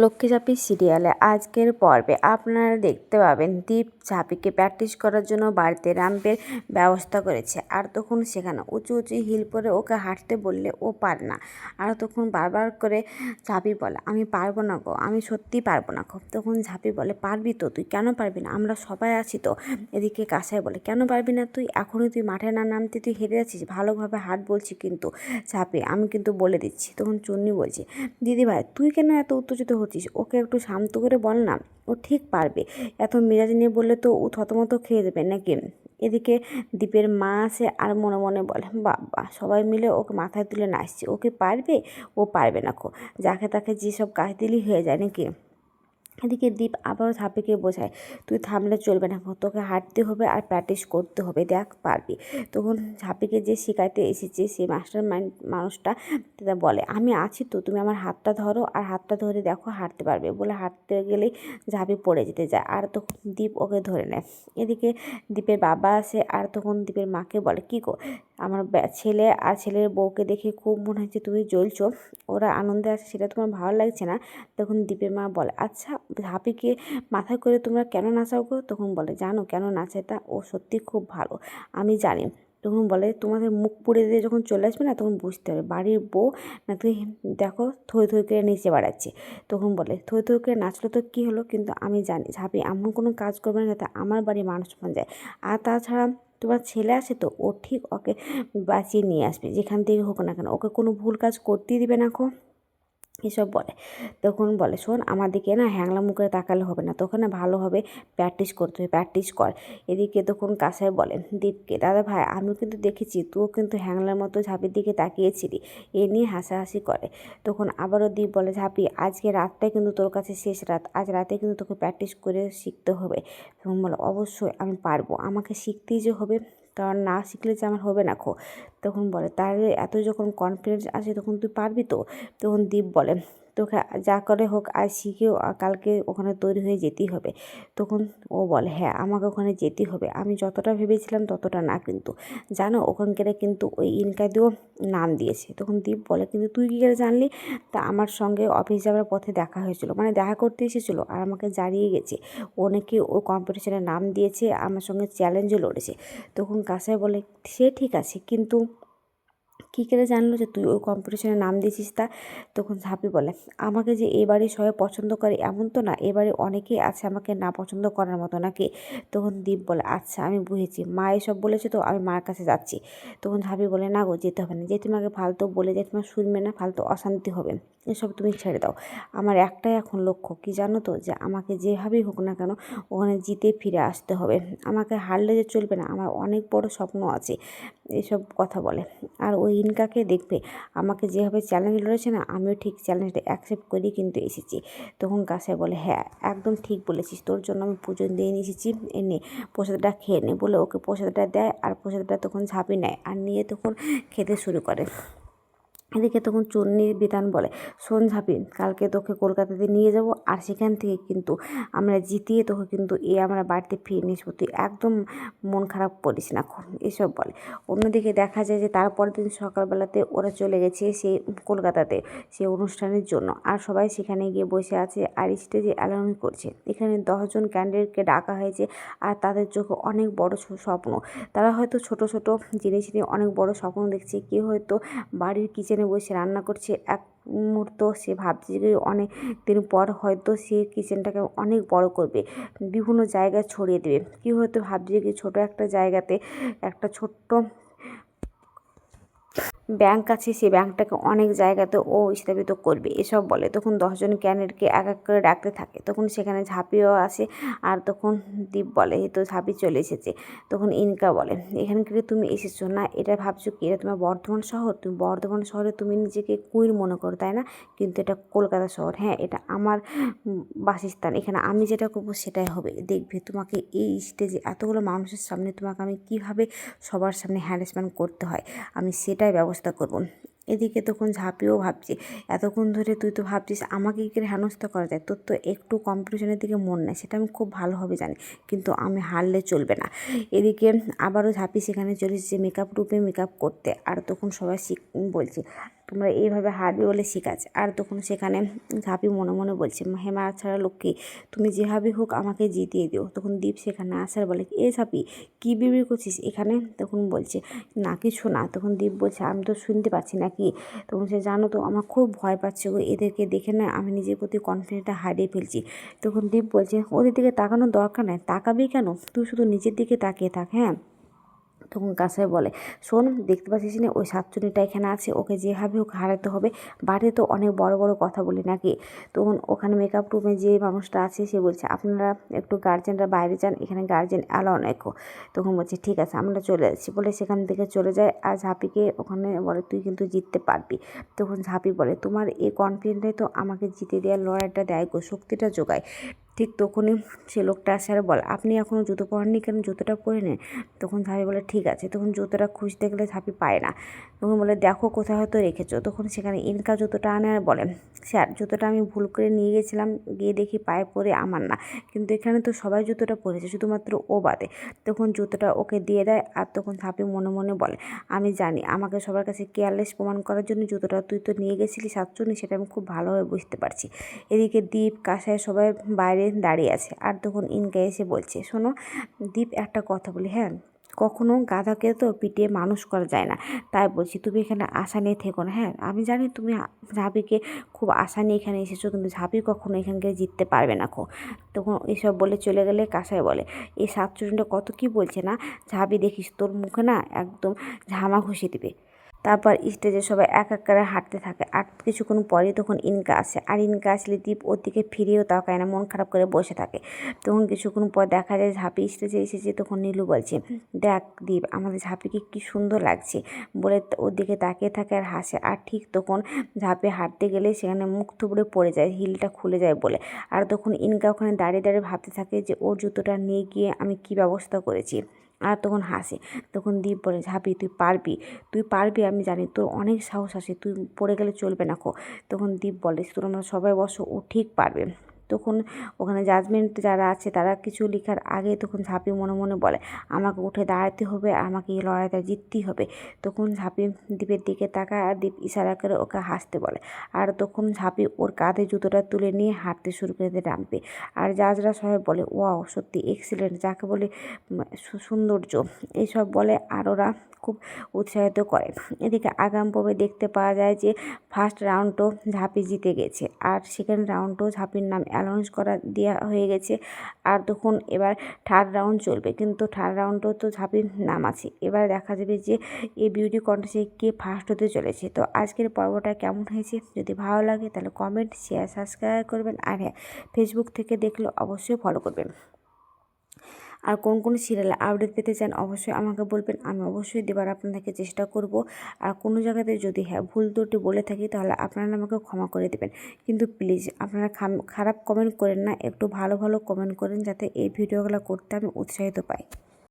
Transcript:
লক্ষ্মী ঝাঁপি সিরিয়ালে আজকের পর্বে আপনারা দেখতে পাবেন দীপ ঝাঁপিকে প্র্যাকটিস করার জন্য বাড়িতে র্যাম্পের ব্যবস্থা করেছে। আর তখন সেখানে উঁচু উঁচু হিল পরে ওকে হাঁটতে বললে ও পার না। আর তখন বারবার করে ঝাঁপি বলে, আমি পারব না গো, আমি সত্যিই পারব না গো। তখন ঝাঁপি বলে, পারবি তো, তুই কেন পারবি না? আমরা সবাই আছি তো। এদিকে কাঁসাই বলে, কেন পারবি না তুই? এখনই তুই মাঠে না নামতে তুই হেরে যাচ্ছিস? ভালোভাবে হাট বলছি কিন্তু। ঝাঁপি, আমি কিন্তু বলে দিচ্ছি। তখন চন্নি বলছে দিদি ভাই তুই কেন এত উত্তেজিত হচ্ছিস। ওকে একটু শান্ত করে বল না, ও ঠিক পারবে। এত মেজাজ নিয়ে বললে তো ও থতমত খেয়ে দেবে নাকি? এদিকে দ্বীপের মা আসে আর মনে মনে বলে, বাবা, সবাই মিলে ওকে মাথায় তুলে নাচছে ওকে পারবে? ও পারবে না কো। যাকে তাকে যেসব কাজ দিলি হয়ে যায় নাকি? এদিকে দীপ আবারও ঝাঁপিকে বোঝায়, তুই থামলে চলবে না, তোকে হাঁটতে হবে আর প্র্যাকটিস করতে হবে, দেখ পারবি। তখন ঝাঁপিকে যে শেখাইতে এসেছে, সেই মাস্টার মাইন্ড মানুষটা তা বলে, আমি আছি তো, তুমি আমার হাতটা ধরো আর হাতটা ধরে দেখো হাঁটতে পারবে। বলে হাঁটতে গেলেই ঝাঁপি পড়ে যেতে যায়, আর তখন দীপ ওকে ধরে নেয়। এদিকে দীপের বাবা আসে, আর তখন দীপের মাকে বলে, কী গো, আমার ছেলে আর ছেলের বউকে দেখে খুব মনে হচ্ছে তুমি জ্বলছো, ওরা আনন্দে আছে, সেটা তোমার ভালো লাগছে না? তখন দীপের মা বলে আচ্ছা হাপিকে মাথায় করে তোমরা কেন নাচাও গো? তখন বলে, জানো কেন নাচে তা ও সত্যি খুব ভালো, আমি জানি। তখন বলে, তোমাদের মুখ পুড়ে দিয়ে যখন চলে আসবে না, তখন বুঝতে হবে, বাড়ির বউ না তুই দেখো থই থই করে নিচে বাড়াচ্ছে। তখন বলে, থই থই করে নাচলো তো কী হলো? কিন্তু আমি জানি, ঝাঁপি, এমন কোনো কাজ করবে না যাতে আমার বাড়ি মানুষ মান যায়। আর তাছাড়া তোমার ছেলে আছে তো, ও ঠিক ওকে বাঁচিয়ে নিয়ে আসবে, যেখান থেকে হোক না কেন। ওকে কোনো ভুল কাজ করতেই দিবে না খো এসব বলে। তখন বলে, শোন আমার দিকে না হ্যাংলা মুখে তাকালে হবে না। তখন না ভালোভাবে প্র্যাকটিস করতে হবে প্র্যাকটিস কর। এদিকে তখন কাসাই বলেন দীপকে, দাদা ভাই, আমিও কিন্তু দেখেছি, তুইও কিন্তু হ্যাংলার মতো ঝাঁপির দিকে তাকিয়েছিলি। এ নিয়ে হাসাহাসি করে। তখন আবারও দীপ বলে, ঝাঁপি, আজকে রাতটাই কিন্তু তোর কাছে শেষ রাত। আজ রাতে কিন্তু তোকে প্র্যাকটিস করে শিখতে হবে। তখন বলে, অবশ্যই, আমি পারব। আমাকে শিখতেই যে হবে কারণ না শিখলে যে আমার হবে না খো। তখন বলে, তাহলে এত যখন কনফিডেন্স আছে তখন তুই পারবি তো? তখন দীপ বলে তোকে যা করে হোক, আজ শিখেও কালকে ওখানে তৈরি হয়ে যেতেই হবে। তখন ও বলে হ্যাঁ আমাকে ওখানে যেতেই হবে। আমি যতটা ভেবেছিলাম ততটা না কিন্তু। জানো, ওখানকার কিন্তু ওই ইনকাদিও নাম দিয়েছে। তখন দীপ বলে, কিন্তু তুই কী করে জানলি? তা আমার সঙ্গে অফিস যাওয়ার পথে দেখা হয়েছিল। মানে দেখা করতে এসেছিল আর আমাকে জানিয়ে গেছে। ও নাকি ও কম্পিটিশনে নাম দিয়েছে, আমার সঙ্গে চ্যালেঞ্জও লড়েছে। তখন কাসাই বলে, সে ঠিক আছে, কিন্তু কী করে জানলো যে তুই ওই কম্পিটিশনে নাম দিয়েছিস তা? তখন ঝাঁপি বলে, আমাকে যে এবারে সবাই পছন্দ করে এমন তো না এবারে অনেকেই আছে আমাকে না পছন্দ করার মতো নাকি? তখন দীপ বলে আচ্ছা আমি বুঝেছি, মা এসব বলেছে তো আমি মার কাছে যাচ্ছি। তখন ঝাঁপি বলে, না গো, যেতে হবে না জেঠিমাকে ফালতু বলে জেঠিমা শুনবে না, ফালতু অশান্তি হবে, এসব তুমি ছেড়ে দাও। আমার একটাই এখন লক্ষ্য, কি জানো তো? যে আমাকে যেভাবেই হোক না কেন ওখানে জিতে ফিরে আসতে হবে। আমাকে হারলে যে চলবে না, আমার অনেক বড় স্বপ্ন আছে, এসব কথা বলে। আর ওই ইনকাকে দেখবে। আমাকে যেভাবে চ্যালেঞ্জ লড়েছে না, আমিও ঠিক চ্যালেঞ্জটা অ্যাকসেপ্ট করি কিন্তু এসেছি। তখন কাছে বলে হ্যাঁ একদম ঠিক বলেছিস। তোর জন্য আমি পুজো দিয়ে এসেছি। এনে প্রসাদটা খেয়ে নে। বলে ওকে প্রসাদটা দেয় আর প্রসাদটা তখন ঝাঁপি নেয়। আর নিয়ে তখন খেতে শুরু করে। এদিকে তখন চন্নি বিধান বলে ঝাঁপি, কালকে তোকে কলকাতাতে নিয়ে যাব আর সেখান থেকে কিন্তু আমরা জিতিয়ে তোকে কিন্তু এ আমরা বাড়িতে ফিরে নিয়ে তুই একদম মন খারাপ করিস না এসব বলে। অন্যদিকে দেখা যায় যে তারপর দিন সকালবেলাতে ওরা চলে গেছে সেই কলকাতাতে, সেই অনুষ্ঠানের জন্য। আর সবাই সেখানে গিয়ে বসে আছে আর স্টেজে অ্যালাউন্স করছে। এখানে দশজন ক্যান্ডিডেটকে ডাকা হয়েছে আর তাদের চোখে অনেক বড় স্বপ্ন। তারা হয়তো ছোট ছোট জিনিস নিয়ে অনেক বড় স্বপ্ন দেখছে। কেউ হয়তো বাড়ির কিচেনে কিচেনে বসে রান্না করছে। এক মুহূর্ত সে ভাবছে যে অনেক দিন পর হয়তো সে কিচেনটাকে অনেক বড় করবে, বিভিন্ন জায়গায় ছড়িয়ে দেবে। কী হয়তো ভাবছে যে ছোটো একটা জায়গাতে একটা ছোট্ট ব্যাংক আছে সেই ব্যাংকটাকে অনেক জায়গাতে ও স্থাপিত করবে। এসব বলে তখন দশজন ক্যান্ডিডেটকে এক এক করে ডাকতে থাকে। তখন সেখানে ঝাঁপিও আসে আর তখন দ্বীপ বলে তো ঝাঁপি চলে এসেছে। তখন ইনকা বলে এখানে কি তুমি এসেছ না? এটা ভাবছ কি? এটা তোমার বর্ধমান শহর? তুমি বর্ধমান শহরে তুমি নিজেকে কুইন মনে করো, তাই না? কিন্তু এটা কলকাতা শহর। হ্যাঁ এটা আমার বাসস্থান। এখানে আমি যেটা করব সেটাই হবে। দেখবে তোমাকে এই স্টেজে এতগুলো মানুষের সামনে তোমাকে আমি কীভাবে সবার সামনে হ্যারাসমেন্ট করতে হয়? আমি সেটাই ব্যবস্থা হেনস্থা করব। এদিকে তখন ঝাঁপিও ভাবছি, এতক্ষণ ধরে তুই তো ভাবছিস আমাকে কী করে হেনস্থা করা যায়? তোর তো একটু কম্পিটিশনের দিকে মন নেয় সেটা আমি খুব ভালোভাবে জানি, কিন্তু আমি হারলে চলবে না। এদিকে আবারও ঝাঁপি সেখানে চলে যে মেকআপ রূপে মেকআপ করতে, আর তখন সবাই শিখ বলছে তোমরা এইভাবে হারবে বলে শিখাচ্ছে। আর তখন সেখানে ঝাঁপি মনে মনে বলছে হেমা ছাড়া লোককে তুমি যেভাবে হোক আমাকে জিতিয়ে দিও। তখন দীপ সেখানে আসার বলে, এ ঝাঁপি কী বিড়বিড় করছিস? এখানে তখন বলছে, না, কিছু না। তখন দীপ বলছে, আমি তো শুনতে পাচ্ছি না কি? তখন সে, জানো তো, আমার খুব ভয় পাচ্ছে গো, এদেরকে দেখে না আমি নিজের প্রতি কনফিডেন্সটা হারিয়ে ফেলছি। তখন দীপ বলছে, ওদের দিকে তাকানোর দরকার নেই, তাকাবি কেন? তুই শুধু নিজের দিকে তাকিয়ে থাক হ্যাঁ? তখন কাসাই বলে, শোন, দেখতে পাচ্ছিস না, ওই সাতচুনিটা এখানে আছে, ওকে যেভাবে হোক হারাতে হবে। বাড়িতে তো অনেক বড় বড় কথা বলি নাকি? তখন ওখানে মেকআপ রুমে যে মানুষটা আছে, সে বলছে, আপনারা একটু গার্জেনরা বাইরে যান, এখানে গার্জেন অ্যালাউ নেকো তখন বলছে, ঠিক আছে, আমরা চলে যাচ্ছি বলে সেখান থেকে চলে যায় আর ঝাঁপিকে ওখানে বলে, তুই কিন্তু জিততে পারবি। তখন ঝাঁপি বলে, তোমার এই কনফিডেন্টে তো আমাকে জিতে দেওয়ার লড়াইটা দেয় গো, শক্তিটা যোগায়। ঠিক তখনই সে লোকটা আসে আর বলে, আপনি এখনও জুতো পরেননি কেন? জুতোটা পরে নেন তখন ঝাঁপি বলে, ঠিক আছে। তখন জুতোটা খুঁজতে গেলে ঝাঁপি পায় না। তখন বলে, দেখো কোথায় হয়তো রেখেছো। তখন সেখানে ইনকা জুতোটা আনে আর বলে, স্যার, জুতোটা আমি ভুল করে নিয়ে গেছিলাম, গিয়ে দেখি পায়ে পরে আমার না। কিন্তু এখানে তো সবাই জুতোটা পরেছে, শুধুমাত্র ও বাদে। তখন জুতোটা ওকে দিয়ে দেয় আর তখন ঝাঁপি মনে মনে বলে, আমি জানি, আমাকে সবার কাছে কেয়ারলেস প্রমাণ করার জন্য জুতোটা তুই তো নিয়ে গেছিলি সাতচুনি সেটা আমি খুব ভালোভাবে বুঝতে পারছি। এদিকে দ্বীপ কাঁসায় সবাই বাইরে দাঁড়িয়ে আছে। আর তখন ইনকা এসে বলছে, শোনো, দীপ একটা কথা বলি হ্যাঁ? কখনো গাধাকে তো পিটিয়ে মানুষ করা যায় না। তাই বলছি, তুমি এখানে আশা নিয়ে থেকো না হ্যাঁ? আমি জানি তুমি ঝাঁপিকে খুব আশা নিয়ে এখানে এসেছ, কিন্তু ঝাঁপি কখনো এখানকে জিততে পারবে না খো তখন এসব বলে চলে গেলে কাঁসায় বলে, এই সাতচুরিটা কত কি বলছে না? ঝাঁপি দেখিস, তোর মুখে না একদম ঝামা ঘষে দিবে। তারপর স্টেজে সবাই এক এক করে হাঁটতে থাকে। আর কিছুক্ষণ পরে তখন ইনকা আসে। আর ইনকা আসলে দীপ ওর দিকে ফিরেও তাকায় না, মন খারাপ করে বসে থাকে। তখন কিছুক্ষণ পর দেখা যায় ঝাঁপি স্টেজে এসেছে। তখন নীলু বলছে, দেখ দীপ, আমাদের ঝাঁপিকে কি সুন্দর লাগছে। বলে ওর দিকে তাকিয়ে থাকে আর হাসে। আর ঠিক তখন ঝাঁপে হাঁটতে গেলে সেখানে মুখ থুবড়ে পড়ে যায়, হিলটা খুলে যায় বলে। আর তখন ইনকা ওখানে দাঁড়িয়ে দাঁড়িয়ে ভাবতে থাকে যে, ওর জুতোটা নিয়ে গিয়ে আমি কি ব্যবস্থা করেছি? আর তখন হাসে। তখন দীপ বলে, ঝাঁপি, তুই পারবি? তুই পারবি? আমি জানি তোর অনেক সাহস আছে, তুই পড়ে গেলে চলবে না খো। তখন দীপ বলে তোমরা সবাই বসো, ও ঠিক পারবে। তখন ওখানে জাজমেন্ট যারা আছে তারা কিছু লেখার আগে তখন ঝাঁপি মনে মনে বলে, আমাকে উঠে দাঁড়াতে হবে, আমাকে এই লড়াইটা জিততেই হবে। তখন ঝাঁপি দ্বীপের দিকে তাকায় আর দ্বীপ ইশারা করে ওকে হাসতে বলে। আর তখন ঝাঁপি ওর কাঁধে জুতোটা তুলে নিয়ে হাঁটতে শুরু করে দেয় আর জাজরা সবাই বলে, ওয়াও, সত্যি এক্সিলেন্ট যাকে বলে সৌন্দর্য। এইসব বলে আর ওরা খুব উৎসাহিত করে। এদিকে আগাম পর্বে দেখতে পাওয়া যায় যে ফার্স্ট রাউন্ডও ঝাঁপি জিতে গেছে আর সেকেন্ড রাউন্ডও ঝাঁপির নাম অ্যানাউন্স করা দেওয়া হয়ে গেছে। আর তখন এবার থার্ড রাউন্ড চলবে। কিন্তু থার্ড রাউন্ডও তো ঝাঁপির নাম আছে। এবার দেখা যাবে যে, এই বিউটি কন্টেস্টে কে ফার্স্ট হতে চলেছে। তো আজকের পর্বটা কেমন হয়েছে? যদি ভালো লাগে তাহলে কমেন্ট শেয়ার সাবস্ক্রাইব করবেন। আর হ্যাঁ ফেসবুক থেকে দেখলে অবশ্যই ফলো করবেন। আর কোন কোন সিরিয়ালে আপডেট পেতে চান অবশ্যই আমাকে বলবেন। আমি অবশ্যই দেবার আপনাদেরকে চেষ্টা করব। আর কোনো জায়গাতে যদি হ্যাঁ ভুল ত্রুটি বলে থাকি তাহলে আপনারা আমাকে ক্ষমা করে দেবেন। কিন্তু প্লিজ আপনারা খারাপ কমেন্ট করেন না, একটু ভালো ভালো কমেন্ট করেন যাতে এই ভিডিওগুলো করতে আমি উৎসাহিত পাই।